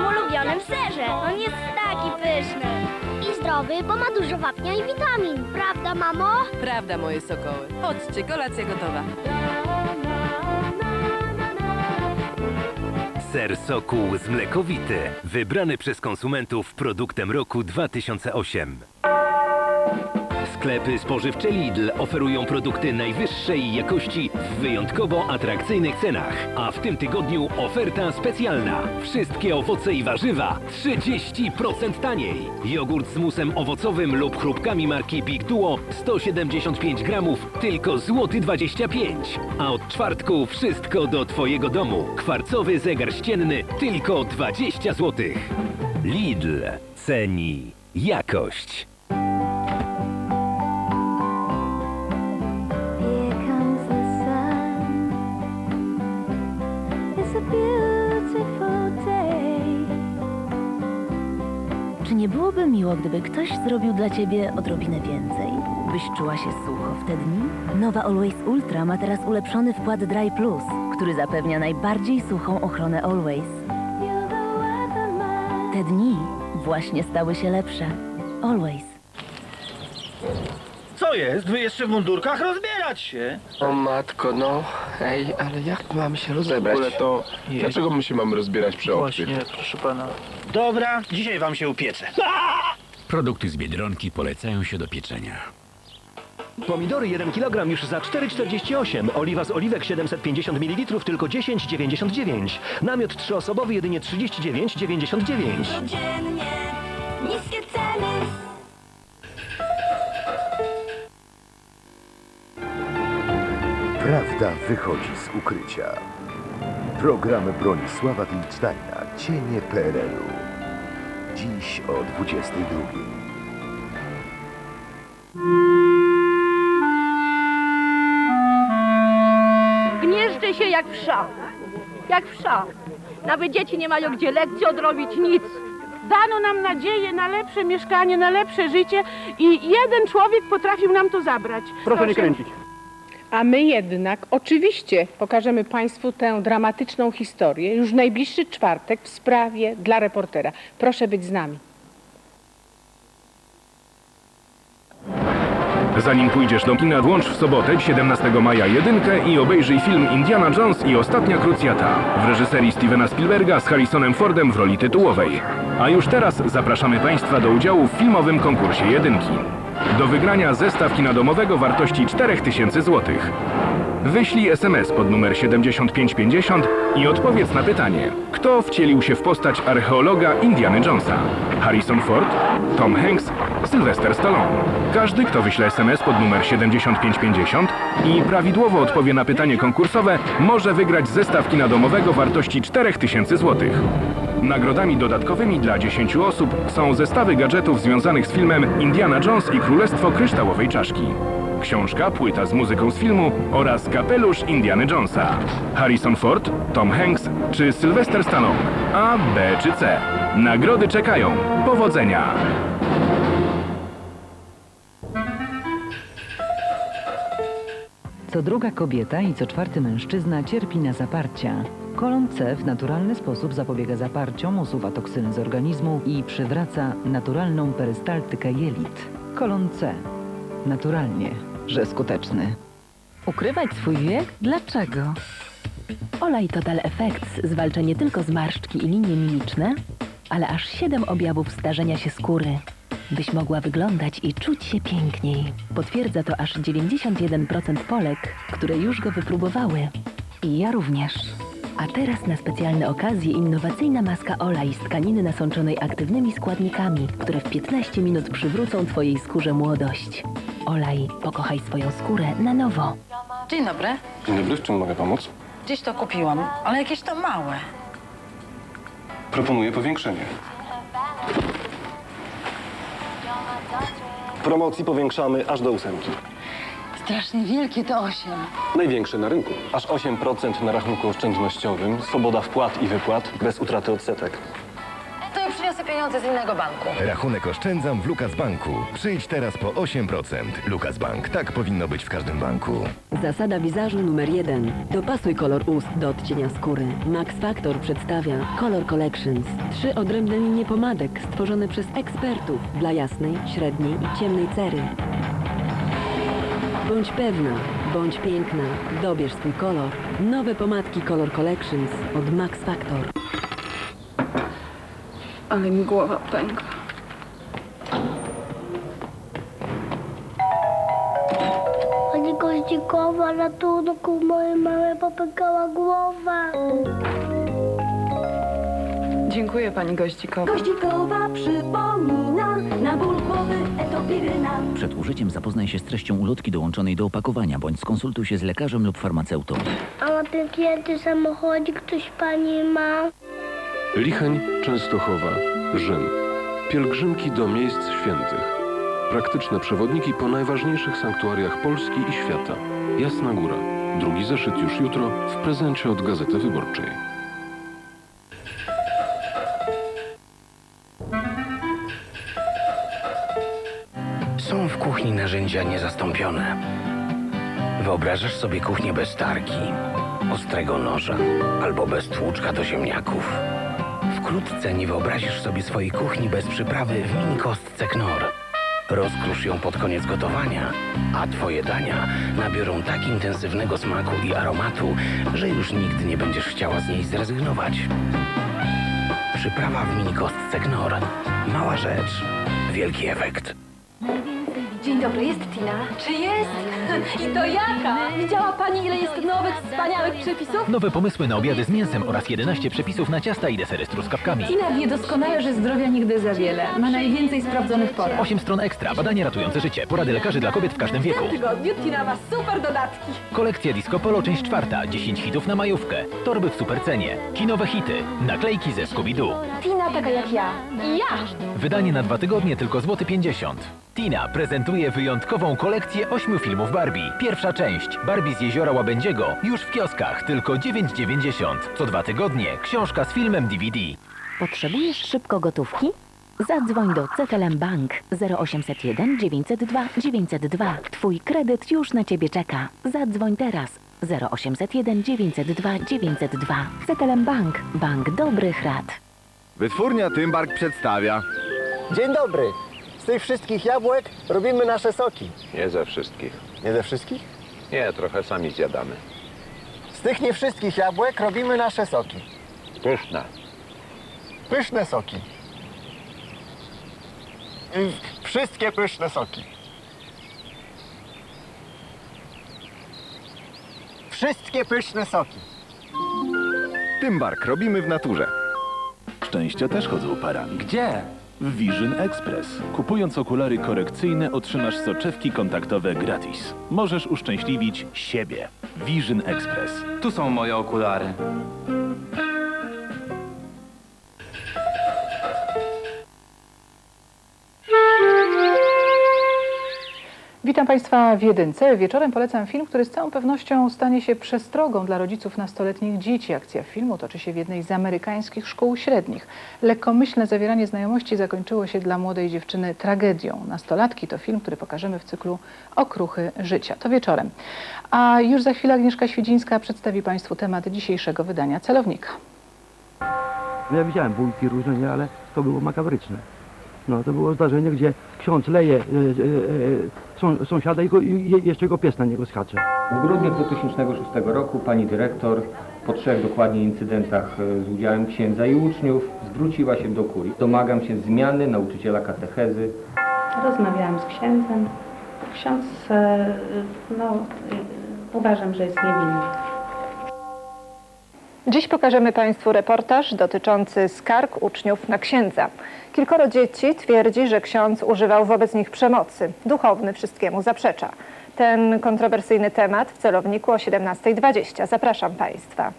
moim ulubionym serze. On jest taki pyszny. I zdrowy, bo ma dużo wapnia i witamin. Prawda, mamo? Prawda, moje sokoły. Chodźcie, kolacja gotowa. Ser Sokół z mlekowity, wybrany przez konsumentów produktem roku 2008. Sklepy spożywcze Lidl oferują produkty najwyższej jakości w wyjątkowo atrakcyjnych cenach. A w tym tygodniu oferta specjalna. Wszystkie owoce i warzywa 30% taniej. Jogurt z musem owocowym lub chrupkami marki Big Duo 175 gramów tylko złoty 25. A od czwartku wszystko do Twojego domu. Kwarcowy zegar ścienny tylko 20 zł. Lidl ceni jakość. Czy nie byłoby miło, gdyby ktoś zrobił dla ciebie odrobinę więcej? Byś czuła się sucho w te dni? Nowa Always Ultra ma teraz ulepszony wkład Dry Plus, który zapewnia najbardziej suchą ochronę Always. Te dni właśnie stały się lepsze. Always. Co jest? Wy jeszcze w mundurkach się? O matko, no. Ej, ale jak mamy się W rozebrać? ogóle to dlaczego my się mamy rozbierać przy obcych? Właśnie, proszę pana. Dobra, dzisiaj wam się upieczę. Produkty z Biedronki polecają się do pieczenia. Pomidory 1 kg już za 4,48. Oliwa z oliwek 750 ml tylko 10,99. Namiot trzyosobowy jedynie 39,99. Codziennie niskie ceny. Prawda wychodzi z ukrycia. Program Bronisława Wildsteina Cienie PRL-u. Dziś o 22. Gnieżdżę się jak wsza. Jak wsza. Nawet dzieci nie mają gdzie lekcji odrobić, nic. Dano nam nadzieję na lepsze mieszkanie, na lepsze życie i jeden człowiek potrafił nam to zabrać. Proszę nie kręcić. A my jednak oczywiście pokażemy Państwu tę dramatyczną historię już w najbliższy czwartek w sprawie dla reportera. Proszę być z nami. Zanim pójdziesz do kina, włącz w sobotę 17 maja jedynkę i obejrzyj film Indiana Jones i Ostatnia Krucjata w reżyserii Stevena Spielberga z Harrisonem Fordem w roli tytułowej. A już teraz zapraszamy Państwa do udziału w filmowym konkursie jedynki. Do wygrania zestaw kina domowego wartości 4000 zł. Wyślij SMS pod numer 7550 i odpowiedz na pytanie, kto wcielił się w postać archeologa Indiana Jonesa? Harrison Ford, Tom Hanks, Sylvester Stallone. Każdy, kto wyśle SMS pod numer 7550 i prawidłowo odpowie na pytanie konkursowe, może wygrać zestaw kina domowego wartości 4000 zł. Nagrodami dodatkowymi dla 10 osób są zestawy gadżetów związanych z filmem Indiana Jones i Królestwo Kryształowej Czaszki. Książka, płyta z muzyką z filmu oraz kapelusz Indiana Jonesa. Harrison Ford, Tom Hanks czy Sylvester Stallone? A, B czy C? Nagrody czekają. Powodzenia! Co druga kobieta i co czwarty mężczyzna cierpi na zaparcia. Kolon C w naturalny sposób zapobiega zaparciom, usuwa toksyny z organizmu i przywraca naturalną perystaltykę jelit. Kolon C. Naturalnie, że skuteczny. Ukrywać swój wiek? Dlaczego? Olej Total Effects zwalcza nie tylko zmarszczki i linie mimiczne, ale aż 7 objawów starzenia się skóry, byś mogła wyglądać i czuć się piękniej. Potwierdza to aż 91% Polek, które już go wypróbowały. I ja również. A teraz na specjalne okazje innowacyjna maska Olaj z tkaniny nasączonej aktywnymi składnikami, które w 15 minut przywrócą Twojej skórze młodość. Olaj, pokochaj swoją skórę na nowo. Dzień dobry. Dzień dobry, w czym mogę pomóc? Gdzieś to kupiłam, ale jakieś to małe. Proponuję powiększenie. W promocji powiększamy aż do ósemki. Strasznie wielkie to osiem. Największe na rynku. Aż 8% na rachunku oszczędnościowym, swoboda wpłat i wypłat bez utraty odsetek. To ja przyniosę pieniądze z innego banku. Rachunek oszczędzam w Lukas Banku. Przyjdź teraz po 8%. Lukas Bank. Tak powinno być w każdym banku. Zasada wizażu numer jeden. Dopasuj kolor ust do odcienia skóry. Max Factor przedstawia Color Collections. Trzy odrębne linie pomadek stworzone przez ekspertów dla jasnej, średniej i ciemnej cery. Bądź pewna, bądź piękna. Dobierz swój kolor. Nowe pomadki Color Collections od Max Factor. Ale mi głowa pęka. Pani Goździkowa, ratunku, mojej mamie popękała głowa. Dziękuję pani Goździkowa. Goździkowa przypomina na ból głowy etopiryna. Przed użyciem zapoznaj się z treścią ulotki dołączonej do opakowania, bądź skonsultuj się z lekarzem lub farmaceutą. A ten piękny samochodzik ktoś pani ma? Licheń, Częstochowa, Rzym. Pielgrzymki do miejsc świętych. Praktyczne przewodniki po najważniejszych sanktuariach Polski i świata. Jasna Góra. Drugi zeszyt już jutro w prezencie od Gazety Wyborczej. Kuchni narzędzia niezastąpione. Wyobrażasz sobie kuchnię bez tarki, ostrego noża albo bez tłuczka do ziemniaków. Wkrótce nie wyobrazisz sobie swojej kuchni bez przyprawy w mini kostce Knorr. Rozkrusz ją pod koniec gotowania, a twoje dania nabiorą tak intensywnego smaku i aromatu, że już nigdy nie będziesz chciała z niej zrezygnować. Przyprawa w mini kostce Knorr. Mała rzecz, wielki efekt. Dzień dobry, jest Tina. Czy jest? I to jaka? Widziała pani, ile jest nowych, wspaniałych przepisów? Nowe pomysły na obiady z mięsem oraz 11 przepisów na ciasta i desery z truskawkami. Tina wie doskonale, że zdrowia nigdy za wiele. Ma najwięcej sprawdzonych porad. 8 stron ekstra, badania ratujące życie, porady lekarzy dla kobiet w każdym W wieku. tym tygodniu Tina ma super dodatki. Kolekcja Disco Polo, część czwarta, 10 hitów na majówkę, torby w supercenie, kinowe hity, naklejki ze Scooby-Doo. Tina taka jak ja. I ja. Wydanie na dwa tygodnie tylko złoty 50. Tina prezentuje wyjątkową kolekcję ośmiu filmów Barbie. Pierwsza część, Barbie z jeziora Łabędziego, już w kioskach, tylko 9,90. Co dwa tygodnie, książka z filmem DVD. Potrzebujesz szybko gotówki? Zadzwoń do CTLM Bank 0801 902 902. Twój kredyt już na Ciebie czeka. Zadzwoń teraz 0801 902 902. CTLM Bank. Bank dobrych rad. Wytwórnia Tymbark przedstawia. Dzień dobry. Z tych wszystkich jabłek robimy nasze soki. Nie ze wszystkich. Nie ze wszystkich? Nie, trochę sami zjadamy. Z tych nie wszystkich jabłek robimy nasze soki. Pyszne. Pyszne soki. Mm, Wszystkie pyszne soki. Wszystkie pyszne soki. Tymbark robimy w naturze. Szczęścia też chodzą parami. Gdzie? Vision Express. Kupując okulary korekcyjne otrzymasz soczewki kontaktowe gratis. Możesz uszczęśliwić siebie. Vision Express. Tu są moje okulary. Witam Państwa w Jedynce. Wieczorem polecam film, który z całą pewnością stanie się przestrogą dla rodziców nastoletnich dzieci. Akcja filmu toczy się w jednej z amerykańskich szkół średnich. Lekkomyślne zawieranie znajomości zakończyło się dla młodej dziewczyny tragedią. Nastolatki to film, który pokażemy w cyklu Okruchy życia. To wieczorem. A już za chwilę Agnieszka Świdzińska przedstawi Państwu temat dzisiejszego wydania Celownika. No ja widziałem bójki różne, nie, ale to było makabryczne. No to było zdarzenie, gdzie ksiądz leje e, e, e, są, sąsiada i, go, i je- jeszcze jego pies na niego skacze. W grudniu 2006 roku pani dyrektor po trzech dokładnie incydentach e, z udziałem księdza i uczniów zwróciła się do kurii. Domagam się zmiany nauczyciela katechezy. Rozmawiałam z księdzem. Ksiądz, e, no, uważam, że jest niewinny. Dziś pokażemy Państwu reportaż dotyczący skarg uczniów na księdza. Kilkoro dzieci twierdzi, że ksiądz używał wobec nich przemocy. Duchowny wszystkiemu zaprzecza. Ten kontrowersyjny temat w celowniku o 17.20. Zapraszam Państwa.